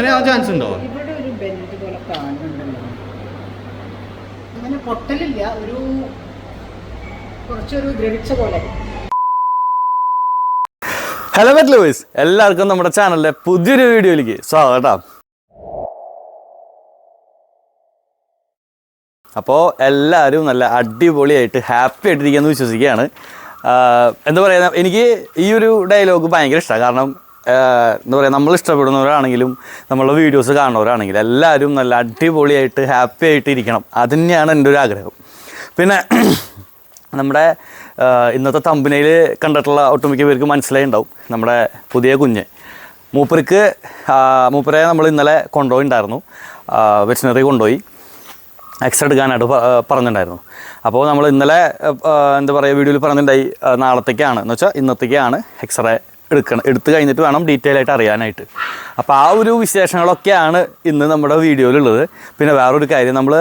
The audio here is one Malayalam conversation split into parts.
അങ്ങനെ ആ ചാൻസ് ഉണ്ടോ? ഇവിടെ ഒരു ബെൻഡ് പോലെ കാണുന്നുണ്ടല്ലോ. അങ്ങനെ പൊട്ടലില്ല ഒരു കുറച്ചൊരു ദ്രവിച്ച പോലെ. ഹലോ മെറ്റ് ലൂയിസ് എല്ലാവർക്കും നമ്മുടെ ചാനലിലെ പുതിയൊരു വീഡിയോയിലേക്ക് സ്വാഗതം. അപ്പോൾ എല്ലാവരും നല്ല അടിപൊളിയായിട്ട് ഹാപ്പി ആയിട്ടിരിക്കുകയെന്ന് വിശ്വസിക്കുകയാണ്. എന്താ പറയുക എനിക്ക് ഈ ഒരു ഡയലോഗ് ഭയങ്കര ഇഷ്ടമാണ് കാരണം എന്താ പറയുക നമ്മൾ ഇഷ്ടപ്പെടുന്നവരാണെങ്കിലും നമ്മളെ വീഡിയോസ് കാണുന്നവരാണെങ്കിലും എല്ലാവരും നല്ല അടിപൊളിയായിട്ട് ഹാപ്പി ആയിട്ട് ഇരിക്കണം. അത് തന്നെയാണ് എന്റെ ഒരു ആഗ്രഹം. പിന്നെ നമ്മുടെ ഇന്നത്തെ തമ്പനയിൽ കണ്ടിട്ടുള്ള ഒട്ടുമിക്ക പേർക്ക് മനസ്സിലായി ഉണ്ടാവും നമ്മുടെ പുതിയ കുഞ്ഞ്. മൂപ്പർക്ക് മൂപ്പരെ നമ്മൾ ഇന്നലെ കൊണ്ടുപോയിണ്ടായിരുന്നു. വെറ്റിനറി കൊണ്ടുപോയി. എക്സ്റേ എടുക്കാനായിട്ട് പറഞ്ഞിട്ടുണ്ടായിരുന്നു അപ്പോൾ നമ്മൾ ഇന്നലെ എന്താ പറയുക വീഡിയോയിൽ പറഞ്ഞിട്ടുണ്ടായി നാളത്തേക്കാണ്. എന്ന് വെച്ചാൽ ഇന്നത്തേക്കാണ് എക്സ്റേ എടുക്കണം. എടുത്തു കഴിഞ്ഞിട്ട് വേണം ഡീറ്റെയിൽ ആയിട്ട് അറിയാനായിട്ട്. അപ്പോൾ ആ ഒരു വിശേഷങ്ങളൊക്കെയാണ് ഇന്ന് നമ്മുടെ വീഡിയോയിലുള്ളത്. പിന്നെ വേറൊരു കാര്യം നമ്മൾ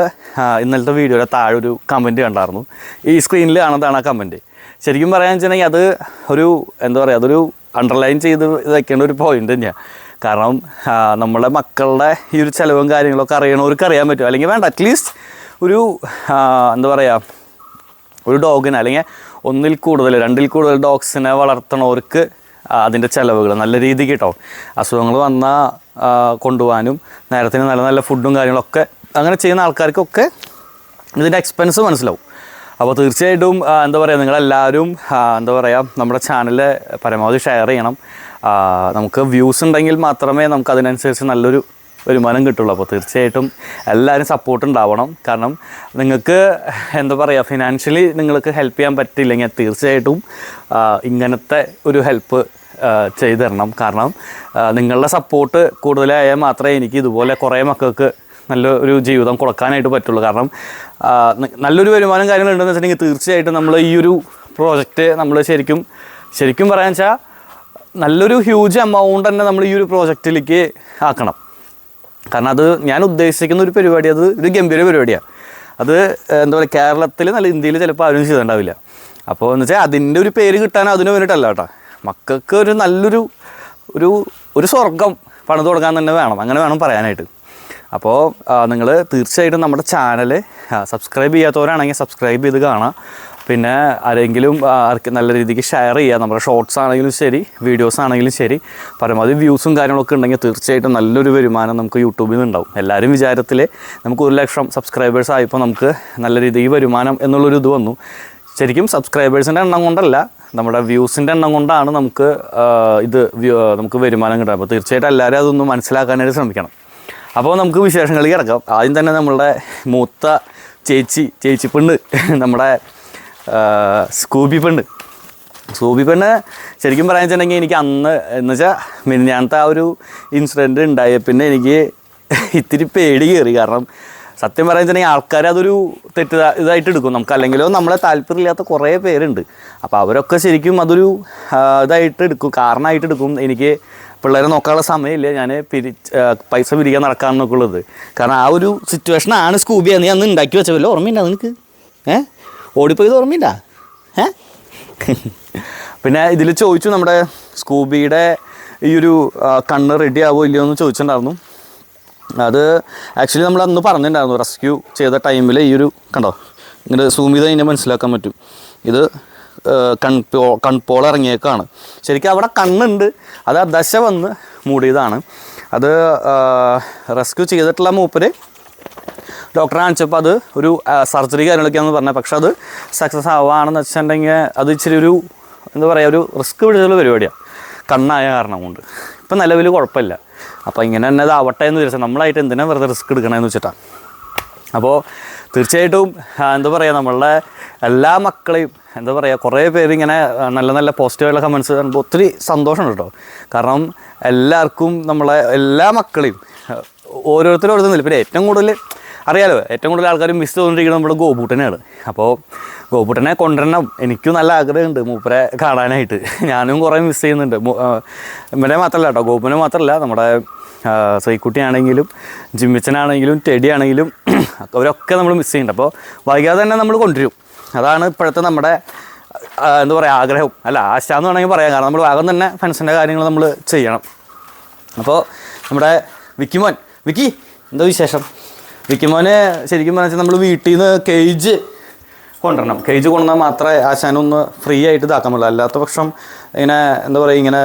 ഇന്നലത്തെ വീഡിയോയുടെ താഴെ ഒരു കമന്റ് കണ്ടായിരുന്നു. ഈ സ്ക്രീനിൽ കാണുന്നതാണ് ആ കമന്റ് ശരിക്കും പറയാൻ വെച്ചിട്ടുണ്ടെങ്കിൽ അത് ഒരു എന്താ പറയുക അതൊരു അണ്ടർലൈൻ ചെയ്ത് വെക്കേണ്ട ഒരു പോയിന്റ് തന്നെയാണ് കാരണം നമ്മുടെ മക്കളുടെ ഈ ഒരു ചിലവും കാര്യങ്ങളൊക്കെ അറിയണവർക്ക് അറിയാൻ പറ്റും. അല്ലെങ്കിൽ വേണ്ട അറ്റ്ലീസ്റ്റ് ഒരു എന്താ പറയുക ഒരു ഡോഗിനെ അല്ലെങ്കിൽ ഒന്നിൽ കൂടുതൽ രണ്ടിൽ കൂടുതൽ ഡോഗ്സിനെ വളർത്തണവർക്ക് അതിന്റെ ചിലവുകൾ നല്ല രീതിക്ക് കേട്ടോ അസുഖങ്ങൾ വന്നാൽ കൊണ്ടുപോകാനും നേരത്തിന് നല്ല നല്ല ഫുഡും കാര്യങ്ങളൊക്കെ അങ്ങനെ ചെയ്യുന്ന ആൾക്കാർക്കൊക്കെ ഇതിന്റെ എക്സ്പെൻസ് മനസ്സിലാവും. അപ്പോൾ തീർച്ചയായിട്ടും എന്താ പറയുക നിങ്ങളെല്ലാവരും എന്താ പറയുക നമ്മുടെ ചാനൽ പരമാവധി ഷെയർ ചെയ്യണം. നമുക്ക് വ്യൂസ് ഉണ്ടെങ്കിൽ മാത്രമേ നമുക്ക് അതിനനുസരിച്ച് നല്ലൊരു വരുമാനം കിട്ടുള്ളൂ. അപ്പോൾ തീർച്ചയായിട്ടും എല്ലാവരും സപ്പോർട്ട് ഉണ്ടാവണം. കാരണം നിങ്ങൾക്ക് എന്താ പറയുക ഫിനാൻഷ്യലി നിങ്ങൾക്ക് ഹെൽപ്പ് ചെയ്യാൻ പറ്റില്ലെങ്കിൽ തീർച്ചയായിട്ടും ഇങ്ങനത്തെ ഒരു ഹെൽപ്പ് ചെയ്തു തരണം കാരണം നിങ്ങളുടെ സപ്പോർട്ട് കൂടുതലായാൽ മാത്രമേ എനിക്ക് ഇതുപോലെ കുറേ മക്കൾക്ക് നല്ലൊരു ജീവിതം കൊടുക്കാനായിട്ട് പറ്റുള്ളൂ. കാരണം നല്ലൊരു വരുമാനം കാര്യങ്ങളുണ്ടെന്ന് വെച്ചിട്ടുണ്ടെങ്കിൽ തീർച്ചയായിട്ടും നമ്മൾ ഈ ഒരു പ്രോജക്റ്റ് നമ്മൾ ശരിക്കും ശരിക്കും പറയാന്ന് വെച്ചാൽ നല്ലൊരു ഹ്യൂജ് എമൗണ്ട് തന്നെ നമ്മൾ ഈ ഒരു പ്രോജക്റ്റിലേക്ക് ആക്കണം. കാരണം അത് ഞാൻ ഉദ്ദേശിക്കുന്ന ഒരു പരിപാടി അത് ഒരു ഗംഭീര പരിപാടിയാണ് അത് എന്താ പറയുക കേരളത്തിൽ നല്ല ഇന്ത്യയിൽ ചിലപ്പോൾ ആരും ചെയ്തിട്ടുണ്ടാവില്ല. അപ്പോൾ എന്ന് വെച്ചാൽ അതിന്റെ ഒരു പേര് കിട്ടാൻ അതിന് വേണ്ടിയിട്ടല്ല കേട്ടോ. മക്കൾക്ക് ഒരു നല്ലൊരു ഒരു ഒരു സ്വർഗം പണിത് കൊടുക്കാൻ തന്നെ വേണം. അങ്ങനെ വേണം പറയാനായിട്ട്. അപ്പോൾ നിങ്ങൾ തീർച്ചയായിട്ടും നമ്മുടെ ചാനൽ സബ്സ്ക്രൈബ് ചെയ്യാത്തവരാണെങ്കിൽ സബ്സ്ക്രൈബ് ചെയ്ത് കാണാം. പിന്നെ ആരെങ്കിലും ആർക്ക് നല്ല രീതിക്ക് ഷെയർ ചെയ്യുക നമ്മുടെ ഷോർട്സ് ആണെങ്കിലും ശരി വീഡിയോസ് ആണെങ്കിലും ശരി. പരമാവധി വ്യൂസും കാര്യങ്ങളൊക്കെ ഉണ്ടെങ്കിൽ തീർച്ചയായിട്ടും നല്ലൊരു വരുമാനം നമുക്ക് യൂട്യൂബിൽ നിന്ന് ഉണ്ടാവും. എല്ലാവരും വിചാരത്തിൽ നമുക്ക് ഒരു ലക്ഷം സബ്സ്ക്രൈബേഴ്സ് ആയപ്പോൾ നമുക്ക് നല്ല രീതിയിൽ വരുമാനം എന്നുള്ളൊരു ഇത് വന്നു. ശരിക്കും സബ്സ്ക്രൈബേഴ്സിന്റെ എണ്ണം കൊണ്ടല്ല നമ്മുടെ വ്യൂസിന്റെ എണ്ണം കൊണ്ടാണ് നമുക്ക് ഇത് നമുക്ക് വരുമാനം കിട്ടുക. അപ്പോൾ തീർച്ചയായിട്ടും എല്ലാവരും അതൊന്ന് മനസ്സിലാക്കാനായിട്ട് ശ്രമിക്കണം. അപ്പോൾ നമുക്ക് വിശേഷങ്ങളിലേക്ക് കിടക്കാം. ആദ്യം തന്നെ നമ്മളുടെ മൂത്ത ചേച്ചി ചേച്ചി നമ്മുടെ സ്കൂബി പെണ്ണ് സ്കൂബി പെണ്ണ് ശരിക്കും പറയാൻ വെച്ചിട്ടുണ്ടെങ്കിൽ എനിക്ക് അന്ന് എന്ന് വെച്ചാൽ മിനിഞ്ഞാനത്തെ ആ ഒരു ഇൻസിഡന്റ് ഉണ്ടായ പിന്നെ എനിക്ക് ഇത്തിരി പേടി കയറി കാരണം സത്യം പറയാൻ വെച്ചിട്ടുണ്ടെങ്കിൽ ആൾക്കാർ അതൊരു തെറ്റ് ഇതായിട്ട് എടുക്കും. നമുക്ക് അല്ലെങ്കിലോ നമ്മളെ താല്പര്യമില്ലാത്ത കുറേ പേരുണ്ട്. അപ്പോൾ അവരൊക്കെ ശരിക്കും അതൊരു ഇതായിട്ട് എടുക്കും കാരണമായിട്ട് എടുക്കും. എനിക്ക് പിള്ളേരെ നോക്കാനുള്ള സമയമില്ല. ഞാൻ പിരി പൈസ പിരിക്കാൻ നടക്കാമെന്നൊക്കെ ഉള്ളത്. കാരണം ആ ഒരു സിറ്റുവേഷനാണ് സ്കൂബി നീ അന്ന് ഉണ്ടാക്കി വെച്ചവല്ലോ ഓർമ്മയുണ്ടോ നിനക്ക്? ഏ? ഓടിപ്പോയത് ഓർമ്മയില്ല? ഏ? പിന്നെ ഇതിൽ ചോദിച്ചു നമ്മുടെ സ്കൂബിയുടെ ഈ ഒരു കണ്ണ് റെഡി ആവോ ഇല്ലയോ എന്ന് ചോദിച്ചിട്ടുണ്ടായിരുന്നു. അത് ആക്ച്വലി നമ്മൾ അന്ന് പറഞ്ഞിട്ടുണ്ടായിരുന്നു റെസ്ക്യൂ ചെയ്ത ടൈമിൽ ഈ ഒരു കണ്ടോ? ഇങ്ങനെ സൂം ചെയ്ത് കഴിഞ്ഞാൽ മനസ്സിലാക്കാൻ പറ്റും. ഇത് കൺപോ കൺപോൾ ഇറങ്ങിയേക്കാണ്. ശരിക്കും അവിടെ കണ്ണുണ്ട്. അത് ദശ വന്ന് മൂടിയതാണ്. അത് റെസ്ക്യൂ ചെയ്തിട്ടുള്ള മൂപ്പര് ഡോക്ടറെ കാണിച്ചപ്പോൾ അത് ഒരു സർജറി കാര്യങ്ങളൊക്കെയാണെന്ന് പറഞ്ഞത് പക്ഷെ അത് സക്സസ് ആവുകയാണെന്ന് വെച്ചിട്ടുണ്ടെങ്കിൽ അത് ഇച്ചിരി ഒരു എന്താ പറയുക ഒരു റിസ്ക് പിടിച്ചുള്ള പരിപാടിയാണ് കണ്ണായ കാരണം കൊണ്ട്. ഇപ്പം നിലവിൽ കുഴപ്പമില്ല. അപ്പോൾ ഇങ്ങനെ തന്നെ ഇതാവട്ടെ എന്ന് വിചാരിച്ചാൽ നമ്മളായിട്ട് എന്തിനാ വെറുതെ റിസ്ക് എടുക്കണമെന്ന് വെച്ചിട്ടാണ് അപ്പോൾ തീർച്ചയായിട്ടും എന്താ പറയുക നമ്മളുടെ എല്ലാ മക്കളെയും എന്താ പറയുക കുറേ പേര് ഇങ്ങനെ നല്ല നല്ല പോസിറ്റീവായിട്ടുള്ള കമൻസ് കാണുമ്പോൾ ഒത്തിരി സന്തോഷമുണ്ട് കേട്ടോ. കാരണം എല്ലാവർക്കും നമ്മളെ എല്ലാ മക്കളെയും ഓരോരുത്തരും ഓരോരുത്തരും പിന്നെ ഏറ്റവും കൂടുതൽ അറിയാലോ ഏറ്റവും കൂടുതൽ ആൾക്കാരും മിസ് തോന്നിയിരിക്കുന്നത് നമ്മുടെ ഗോപൂട്ടനെയാണ്. അപ്പോൾ ഗോപൂട്ടനെ കൊണ്ടുവരണം. എനിക്കും നല്ല ആഗ്രഹമുണ്ട് മൂപ്പരെ കാണാനായിട്ട്. ഞാനും കുറേ മിസ് ചെയ്യുന്നുണ്ട്. ഇവരെ മാത്രമല്ല കേട്ടോ ഗോപുനെ മാത്രമല്ല നമ്മുടെ ആ, സൈക്കുട്ടിയാണെങ്കിലും ജിമ്മിച്ചനാണെങ്കിലും ടെഡിയാണെങ്കിലും അവരൊക്കെ നമ്മൾ മിസ് ചെയ്യുന്നുണ്ട്. അപ്പോൾ വൈകാതെ തന്നെ നമ്മൾ കൊണ്ടുവരും. അതാണ് ഇപ്പോഴത്തെ നമ്മുടെ എന്താ പറയുക ആഗ്രഹം. അല്ല ആശ എന്ന് വേണമെങ്കിൽ പറയാം. കാരണം നമ്മൾ വേഗം തന്നെ ഫ്രണ്ട്സിന്റെ കാര്യങ്ങൾ നമ്മൾ ചെയ്യണം. അപ്പോൾ നമ്മുടെ വിക്കിമോൻ വിക്കി എന്താ വിശേഷം? വിക്കിമോന് ശരിക്കും പറഞ്ഞാൽ നമ്മൾ വീട്ടിൽ നിന്ന് കേജ് കൊണ്ടുവരണം കേജ് കൊണ്ടുവന്നാൽ മാത്രമേ ആശാനൊന്ന് ഫ്രീ ആയിട്ട് ഇതാക്കാൻ പറ്റുള്ളൂ. അല്ലാത്ത പക്ഷം ഇങ്ങനെ എന്താ പറയുക ഇങ്ങനെ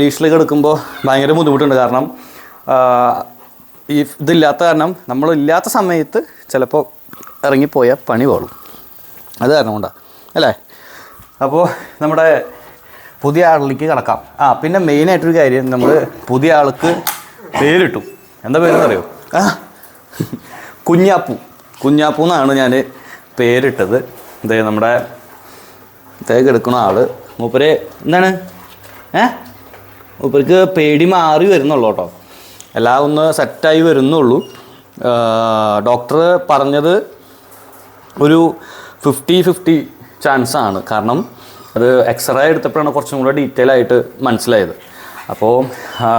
ലീഷിലേക്ക് എടുക്കുമ്പോൾ ഭയങ്കര ബുദ്ധിമുട്ടുണ്ട്. കാരണം ഈ ഇതില്ലാത്ത കാരണം നമ്മളില്ലാത്ത സമയത്ത് ചിലപ്പോൾ ഇറങ്ങിപ്പോയാൽ പണി പോളും. അത് കാരണം കൊണ്ടാണ് അല്ലേ? അപ്പോൾ നമ്മുടെ പുതിയ ആളിലേക്ക് കിടക്കാം. ആ പിന്നെ മെയിനായിട്ടൊരു കാര്യം നമ്മൾ പുതിയ ആൾക്ക് പേരിട്ടു. എന്താ പേരെന്ന് അറിയോ ആ. കുഞ്ഞാപ്പു. കുഞ്ഞാപ്പു എന്നാണ് ഞാൻ പേരിട്ടത്. ഇതേ നമ്മുടെ തേക്ക് എടുക്കുന്ന ആൾ. മൂപ്പര് എന്താണ്? ഏ? മൂപ്പർക്ക് പേടി മാറി വരുന്നുള്ളൂ കേട്ടോ. എല്ലാം ഒന്ന് സെറ്റായി വരുന്നുള്ളൂ. ഡോക്ടർ പറഞ്ഞത് ഒരു ഫിഫ്റ്റി ഫിഫ്റ്റി ചാൻസ് ആണ്. കാരണം അത് എക്സ്റേ എടുത്തപ്പോഴാണ് കുറച്ചും കൂടെ ഡീറ്റെയിൽ ആയിട്ട് മനസ്സിലായത്. അപ്പോൾ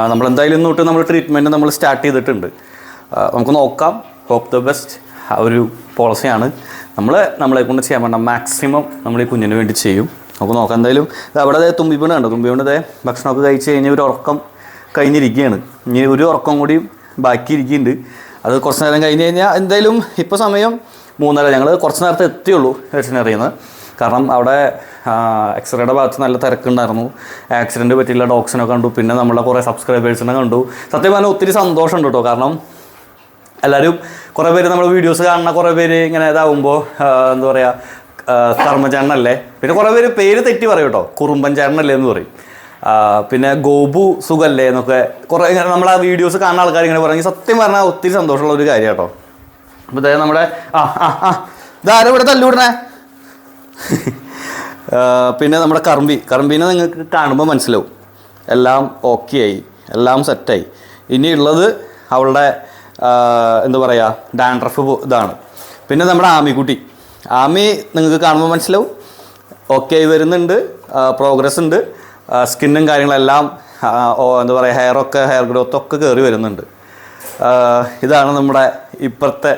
നമ്മളെന്തായാലും ഇന്ന് തൊട്ട് നമ്മൾ ട്രീറ്റ്മെന്റ് നമ്മൾ സ്റ്റാർട്ട് ചെയ്തിട്ടുണ്ട്. നമുക്ക് നോക്കാം. ഹോപ്പ് ദ ബെസ്റ്റ് ആ ഒരു പോളിസിയാണ് നമ്മൾ നമ്മളെ കൊണ്ട് ചെയ്യാൻ വേണ്ട മാക്സിമം നമ്മൾ ഈ കുഞ്ഞിന് വേണ്ടി ചെയ്യും. നമുക്ക് നോക്കാം എന്തായാലും. അവിടെ തുമ്പി തുമ്പിപ്പണ് കണ്ടോ? തുമ്പിപ്പണ് ദേ ഭക്ഷണമൊക്കെ കഴിച്ച് കഴിഞ്ഞ് ഒരു ഉറക്കം കഴിഞ്ഞിരിക്കുകയാണ്. ഇനി ഒരു ഉറക്കം കൂടി ബാക്കി ഇരിക്കുന്നുണ്ട്. അത് കുറച്ച് നേരം കഴിഞ്ഞ് കഴിഞ്ഞാൽ എന്തായാലും ഇപ്പോൾ സമയം മൂന്നര. ഞങ്ങൾ കുറച്ച് നേരത്തെ എത്തിയുള്ളൂ അറിയുന്നത്. കാരണം അവിടെ എക്സ്റേയുടെ ഭാഗത്ത് നല്ല തിരക്കുണ്ടായിരുന്നു. ആക്സിഡന്റ് പറ്റിയുള്ള ഡോക്സിനെ കണ്ടു. പിന്നെ നമ്മളെ കുറേ സബ്സ്ക്രൈബേഴ്സിനെ കണ്ടു. സത്യം പറഞ്ഞാൽ ഒത്തിരി സന്തോഷമുണ്ട് കേട്ടോ കാരണം എല്ലാവരും കുറേ പേര് നമ്മൾ വീഡിയോസ് കാണുന്ന കുറേ പേര് ഇങ്ങനെ ഇതാവുമ്പോൾ എന്താ പറയുക കർമ്മചാണനല്ലേ പിന്നെ കുറേ പേര് പേര് തെറ്റി പറയും കേട്ടോ. കുറുമ്പൻ ചേട്ടനല്ലേ എന്ന് പറയും. പിന്നെ ഗോപു സുഖല്ലേ എന്നൊക്കെ കുറേ ഇങ്ങനെ നമ്മൾ ആ വീഡിയോസ് കാണുന്ന ആൾക്കാർ ഇങ്ങനെ പറയും. സത്യം പറഞ്ഞാൽ ഒത്തിരി സന്തോഷമുള്ള ഒരു കാര്യം കേട്ടോ. അപ്പോൾ അതായത് നമ്മുടെ ആ ആ ആ ഇതാരും ഇവിടെ തല്ലുവിടണേ പിന്നെ നമ്മുടെ കറമ്പി കറമ്പീനെ നിങ്ങൾക്ക് കാണുമ്പോൾ മനസ്സിലാവും. എല്ലാം ഓക്കെ ആയി. എല്ലാം സെറ്റായി ഇനിയുള്ളത് അവളുടെ എന്താ പറയുക ഡാൻഡ്രഫ് ഇതാണ്. പിന്നെ നമ്മുടെ ആമിക്കുട്ടി ആമി നിങ്ങൾക്ക് കാണുമ്പോൾ മനസ്സിലാവും. ഓക്കെ വരുന്നുണ്ട്. പ്രോഗ്രസ് ഉണ്ട്. സ്കിന്നും കാര്യങ്ങളെല്ലാം എന്താ പറയുക ഹെയറൊക്കെ ഹെയർ ഗ്രോത്ത് ഒക്കെ കയറി വരുന്നുണ്ട്. ഇതാണ് നമ്മുടെ ഇപ്പോഴത്തെ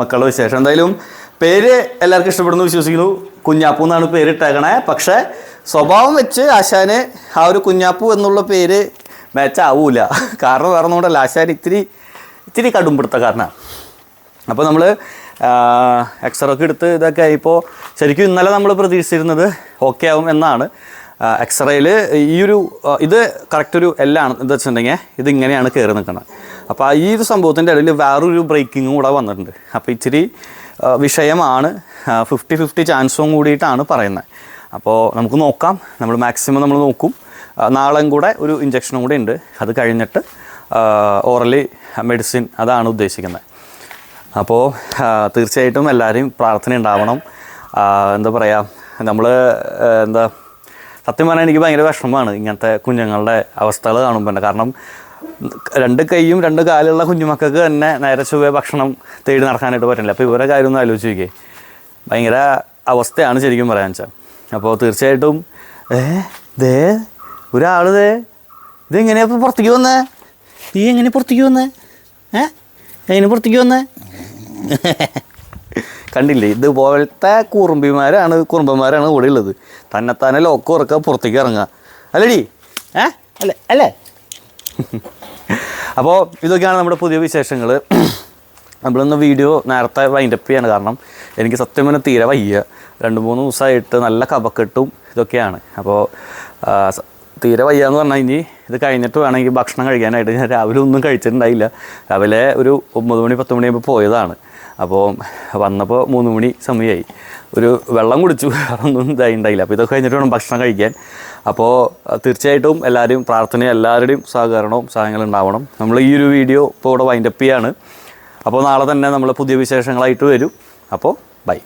മക്കളുടെ വിശേഷം. എന്തായാലും പേര് എല്ലാവർക്കും ഇഷ്ടപ്പെടുന്നു വിശ്വസിക്കുന്നു. കുഞ്ഞാപ്പു എന്നാണ് പേരിട്ടേക്കണേ. പക്ഷേ സ്വഭാവം വെച്ച് ആശാന് ആ ഒരു കുഞ്ഞാപ്പു എന്നുള്ള പേര് മാച്ച് ആവൂല. കാരണം വേറെ നമ്മുടെ ആശാൻ ഇത്തിരി ഇത്തിരി കടുംപിടുത്തക്കാരനാണ് അപ്പോൾ നമ്മൾ എക്സ്റേ ഒക്കെ എടുത്ത് ഇതൊക്കെ ഇപ്പോൾ ശരിക്കും ഇന്നലെ നമ്മൾ പ്രതീക്ഷിച്ചിരുന്നത് ഓക്കെ ആവും എന്നാണ്. എക്സ്റേയിൽ ഈ ഒരു ഇത് കറക്റ്റ് ഒരു എല്ലാണ് എന്താ വെച്ചിട്ടുണ്ടെങ്കിൽ ഇത് ഇങ്ങനെയാണ് കയറി നിൽക്കുന്നത്. അപ്പോൾ ഈ ഒരു സംഭവത്തിന്റെ ഇടയിൽ വേറൊരു ബ്രേക്കിങ്ങും കൂടെ വന്നിട്ടുണ്ട്. അപ്പോൾ ഇച്ചിരി വിഷയമാണ് ഫിഫ്റ്റി ഫിഫ്റ്റി ചാൻസും കൂടിയിട്ടാണ് പറയുന്നത്. അപ്പോൾ നമുക്ക് നോക്കാം. നമ്മൾ മാക്സിമം നമ്മൾ നോക്കും. നാളെയും കൂടെ ഒരു ഇഞ്ചക്ഷനും കൂടെ ഉണ്ട്. അത് കഴിഞ്ഞിട്ട് ഓറലി മെഡിസിൻ അതാണ് ഉദ്ദേശിക്കുന്നത്. അപ്പോൾ തീർച്ചയായിട്ടും എല്ലാവരെയും പ്രാർത്ഥന ഉണ്ടാവണം. എന്താ പറയുക നമ്മൾ എന്താ സത്യം പറഞ്ഞാൽ എനിക്ക് ഭയങ്കര വിഷമമാണ് ഇങ്ങനത്തെ കുഞ്ഞുങ്ങളുടെ അവസ്ഥകൾ കാണുമ്പോൾ കാരണം രണ്ട് കൈയും രണ്ട് കാലുള്ള കുഞ്ഞുമക്കൾക്ക് തന്നെ നേരെ ചൊവ്വേ ഭക്ഷണം തേടി നടക്കാനായിട്ട് പറ്റില്ല. അപ്പോൾ ഇവരെ കാര്യമൊന്നും ആലോചിച്ച് നോക്കിയേ. ഭയങ്കര അവസ്ഥയാണ് ശരിക്കും പറയാൻ വെച്ചാൽ അപ്പോൾ തീർച്ചയായിട്ടും ഏ ദേ ഒരാൾ ദേ ഇതെങ്ങനെയാണ് ഇപ്പോൾ പുറത്തേക്ക് വന്നേ? നീ എങ്ങനെ പുറത്തേക്ക് വന്നേ? ഏ? എങ്ങനെ പുറത്തേക്ക് വന്നേ? കണ്ടില്ലേ ഇതുപോലത്തെ കുറുമ്പിമാരാണ് കുറുമ്പന്മാരാണ് ഇവിടെ ഉള്ളത്. തന്നെത്താനെ ലോക്കം ഉറക്കുക പുറത്തേക്ക് ഇറങ്ങുക അല്ലടി? ഏ? അല്ലേ അല്ലേ? അപ്പോൾ ഇതൊക്കെയാണ് നമ്മുടെ പുതിയ വിശേഷങ്ങൾ നമ്മളിന്ന് വീഡിയോ നേരത്തെ വൈൻഡപ്പ് ചെയ്യാണ്. കാരണം എനിക്ക് സത്യം പറഞ്ഞാൽ തീരെ വയ്യ. രണ്ട് മൂന്ന് ദിവസമായിട്ട് നല്ല കപക്കെട്ടും ഇതൊക്കെയാണ്. അപ്പോൾ തീരെ വയ്യാന്ന് പറഞ്ഞാൽ ഇനി ഇത് കഴിഞ്ഞിട്ട് വേണമെങ്കിൽ ഭക്ഷണം കഴിക്കാനായിട്ട് ഞാൻ രാവിലെ ഒന്നും കഴിച്ചിട്ടുണ്ടായില്ല. രാവിലെ ഒരു ഒമ്പത് മണി പത്ത് മണിയാകുമ്പോൾ പോയതാണ്. അപ്പോൾ വന്നപ്പോൾ മൂന്ന് മണി സമയമായി ഒരു വെള്ളം കുടിച്ചു വേറെ ഒന്നും ഇതായി ഉണ്ടായില്ല അപ്പോൾ ഇതൊക്കെ കഴിഞ്ഞിട്ട് വേണം ഭക്ഷണം കഴിക്കാൻ. അപ്പോൾ തീർച്ചയായിട്ടും എല്ലാവരും പ്രാർത്ഥന എല്ലാവരുടെയും സഹകരണവും സഹായങ്ങളും ഉണ്ടാവണം. നമ്മൾ ഈ ഒരു വീഡിയോ ഇപ്പോൾ ഇവിടെ വൈൻഡപ്പ് ചെയ്യാണ്. അപ്പോൾ നാളെ തന്നെ നമ്മൾ പുതിയ വിശേഷങ്ങളായിട്ട് വരും. അപ്പോൾ ബൈ